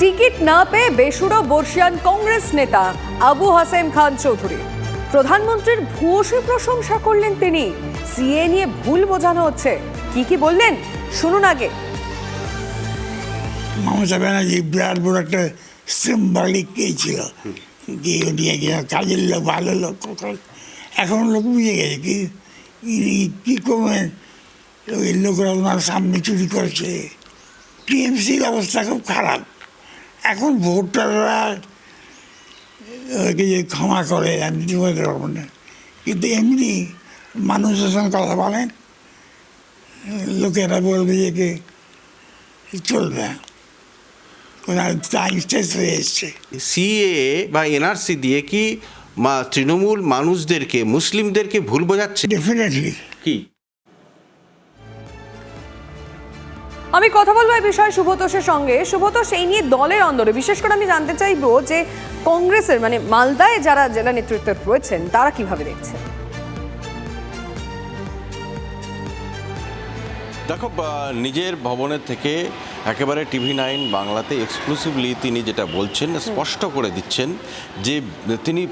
Ticket না পেয়ে বেসুরো বর্ষিয়ান কংগ্রেস নেতা আবু হাসেম খান চৌধুরী। প্রধানমন্ত্রীর ভূয়সী প্রশংসা করলেন তিনি। সিএ নিয়ে ভুল বোঝানো হচ্ছে। কি কি বললেন? শুনুন আগে। মমতা ব্যানার্জি বিরাট বড় একটা সিম্বলিক কে ছিল। কি উনি একজন কাজের লোক, ভালো লোক এখন লোক বুঝে গেছে কি, কী করবেন? ওই লোকরা ওনার সামনে চুরি করছে। টিএমসির অবস্থা খুব খারাপ। এখন ভোটাররা যে ক্ষমা করে আমি পারব না। কিন্তু এমনি মানুষের সঙ্গে কথা বলেন লোকেরা বলবে যে কি চলবে সিএ বা এনআরসি দিয়ে কি তৃণমূল মানুষদেরকে মুসলিমদেরকে ভুল বোঝাচ্ছে? ডেফিনেটলি কি? আমি কথা বলব এই বিষয়ে সুভতোষের সঙ্গে। সুভতোষ এই নিয়ে দলের অন্দরে, বিশেষ করে আমি জানতে চাইব যে কংগ্রেসের মানে মালদায় যারা জেলা নেতৃত্বে রয়েছেন, তারা কীভাবে দেখছেন? দেখো নিজের ভবনের থেকে একেবারে টিভি নাইন বাংলাতে এক্সক্লুসিভলি তিনি যেটা বলছেন স্পষ্ট করে দিচ্ছেন যে তিনি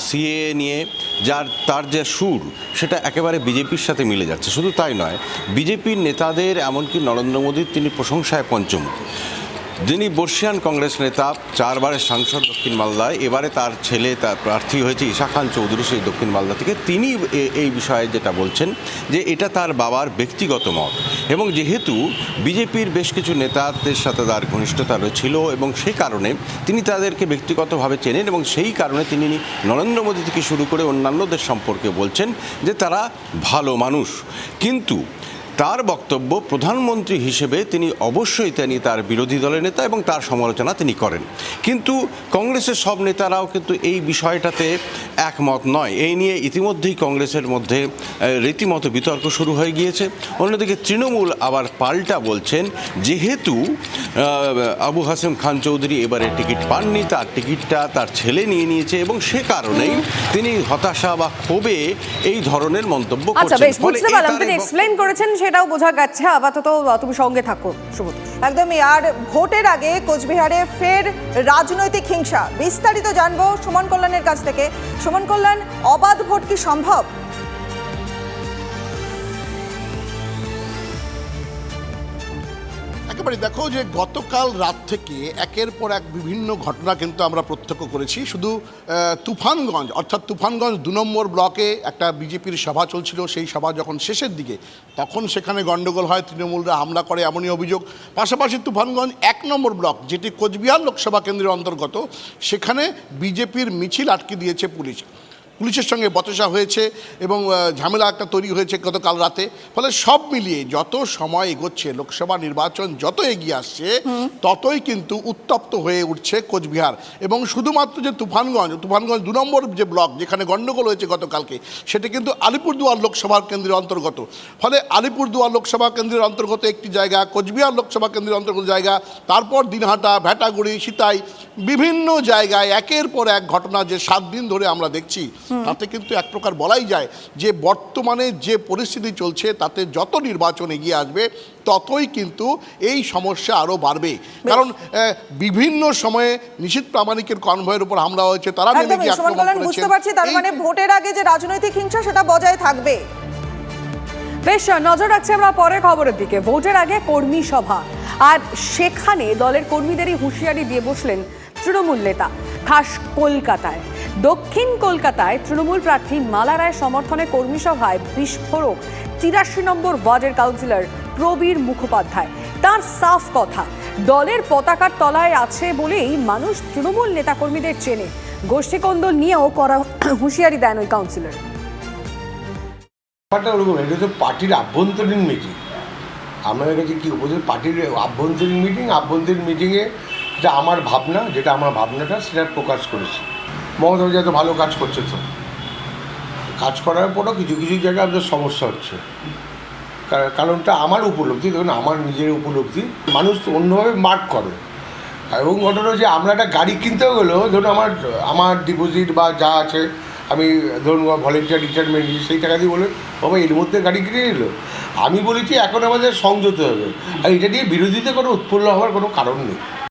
সিএ নিয়ে যার তার যে সুর সেটা একেবারে বিজেপির সাথে মিলে যাচ্ছে। শুধু তাই নয় বিজেপির নেতাদের এমনকি নরেন্দ্র মোদীর তিনি প্রশংসায় পঞ্চম যিনি বর্ষিয়ান কংগ্রেস নেতা চারবারের সাংসদ দক্ষিণ মালদায়, এবারে তার ছেলে, তার প্রার্থী হয়েছে ঈশা খান চৌধুরী সেই দক্ষিণ মালদা থেকে। তিনি এই বিষয়ে যেটা বলছেন যে এটা তার বাবার ব্যক্তিগত মত এবং যেহেতু বিজেপির বেশ কিছু নেতাদের সাথে তার ঘনিষ্ঠতা ছিল এবং সেই কারণে তিনি তাদেরকে ব্যক্তিগতভাবে চেনেন এবং সেই কারণে তিনি নরেন্দ্র মোদী থেকে শুরু করে অন্যান্যদের সম্পর্কে বলছেন যে তারা ভালো মানুষ। কিন্তু তার বক্তব্য প্রধানমন্ত্রী হিসেবে তিনি অবশ্যই তিনি তার বিরোধী দলের নেতা এবং তার সমালোচনা তিনি করেন। কিন্তু কংগ্রেসের সব নেতারাও কিন্তু এই বিষয়টাতে একমত নয়। এই নিয়ে ইতিমধ্যেই কংগ্রেসের মধ্যে রীতিমতো বিতর্ক শুরু হয়ে গিয়েছে। অন্যদিকে তৃণমূল আবার পাল্টা বলছেন যেহেতু আবু হাসেম খান চৌধুরী এবারে টিকিট পাননি তার টিকিটটা তার ছেলে নিয়ে নিয়েছে এবং সে কারণেই তিনি হতাশা বা ক্ষোভে এই ধরনের মন্তব্য আচ্ছা করছেন। এক্সপ্লেন করেছেন সেটাও বোঝা যাচ্ছে আপাতত তুমি সঙ্গে থাকো সুবোধ একদমই আর ভোটের আগে কোচবিহারে ফের রাজনৈতিক হিংসা। বিস্তারিত জানব সুমন কল্যাণের কাছ থেকে। সুমন কল্যাণ, অবাধ ভোট কি সম্ভব? একেবারে দেখো যে গতকাল রাত থেকে একের পর এক বিভিন্ন ঘটনা কিন্তু আমরা প্রত্যক্ষ করেছি। শুধু তুফানগঞ্জ, অর্থাৎ তুফানগঞ্জ দু নম্বর ব্লকে একটা বিজেপির সভা চলছিল। সেই সভা যখন শেষের দিকে, তখন সেখানে গণ্ডগোল হয়, তৃণমূলরা হামলা করে এমনই অভিযোগ। পাশাপাশি তুফানগঞ্জ এক নম্বর ব্লক, যেটি কোচবিহার লোকসভা কেন্দ্রের অন্তর্গত, সেখানে বিজেপির মিছিল আটকে দিয়েছে পুলিশ। পুলিশের সঙ্গে বচসা হয়েছে এবং ঝামেলা একটা তৈরি হয়েছে গতকাল রাতে। ফলে সব মিলিয়ে যত সময় এগোচ্ছে, লোকসভা নির্বাচন যত এগিয়ে আসছে, ততই কিন্তু উত্তপ্ত হয়ে উঠছে কোচবিহার। এবং শুধুমাত্র যে তুফানগঞ্জ তুফানগঞ্জ দু নম্বর যে ব্লক, যেখানে গণ্ডগোল হয়েছে গতকালকে, সেটা কিন্তু আলিপুরদুয়ার লোকসভা কেন্দ্রের অন্তর্গত। ফলে আলিপুরদুয়ার লোকসভা কেন্দ্রের অন্তর্গত একটি জায়গা, কোচবিহার লোকসভা কেন্দ্রের অন্তর্গত জায়গা, তারপর দিনহাটা ভ্যাটাগুড়ি সিতাই, বিভিন্ন জায়গায় একের পর এক ঘটনা যে সাত দিন ধরে আমরা দেখছি তাতে কিন্তু এক প্রকার বলাই যায় যে বর্তমানে যে পরিস্থিতি চলছে তাতে যত নির্বাচন এগিয়ে আসবে ততই কিন্তু এই সমস্যা আরও বাড়বে। কারণ বিভিন্ন সময়ে নিশীত প্রামাণিকের কনভয়ের উপর হামলা হয়েছে তারা নেমে গিয়ে আক্রমণ বুঝতে পারছি তার মানে ভোটের আগে যে রাজনৈতিক হিংসা সেটা বজায় থাকবে। বেশ নজর রাখছি আমরা পরের খবরের দিকে। ভোটের আগে কর্মী সভা। আর সেখানে দলের কর্মীদেরই হুঁশিয়ারি দিয়ে বসলেন তৃণমূল নেতা খাস কলকাতায়। দক্ষিণ কলকাতায় তৃণমূল প্রার্থী মালা রায় সমর্থনে কর্মী সভায় বিস্ফোরক তিরাশি নম্বর ওয়ার্ডের কাউন্সিলর প্রবীর মুখোপাধ্যায়। তার সাফ কথা, দলের পতাকার তলায় আছে বলেই মানুষ তৃণমূল নেতাকর্মীদের চেনে। গোষ্ঠীকন্দল নিয়েও করা হুঁশিয়ারি দেন ওই কাউন্সিলর। ব্যাপারটা ওরকম, এটা তো পার্টির আভ্যন্তরীণ মিটিং। আমাদের কাছে কী উপদেশ পার্টির আভ্যন্তরীণ মিটিং, আভ্যন্তরীণ মিটিংয়ে যেটা আমার ভাবনা, যেটা আমার ভাবনাটা, সেটা প্রকাশ করেছি। মমতা ব্যানার্জি এত ভালো কাজ করছে তো। কাজ করার পরও কিছু কিছু জায়গায় আমাদের সমস্যা হচ্ছে। কার- কারণটা আমার উপলব্ধি ধরুন আমার নিজের উপলব্ধি, মানুষ অন্যভাবে মার্ক করে। এবং ঘটনা যে আমরা একটা গাড়ি কিনতেও গেলেও, ধরুন আমার আমার ডিপোজিট বা যা আছে, আমি ধরুন ভলেন্টিয়ার রিটায়ারমেন্ট সেই টাকা দিয়ে বলে, বাবা, এর মধ্যে গাড়ি কিনে নিল? আমি বলেছি, এখন আমাদের সংযত হবে। আর এটা নিয়ে বিরোধীতে কোনো উৎপন্ন হওয়ার কোনো কারণ নেই।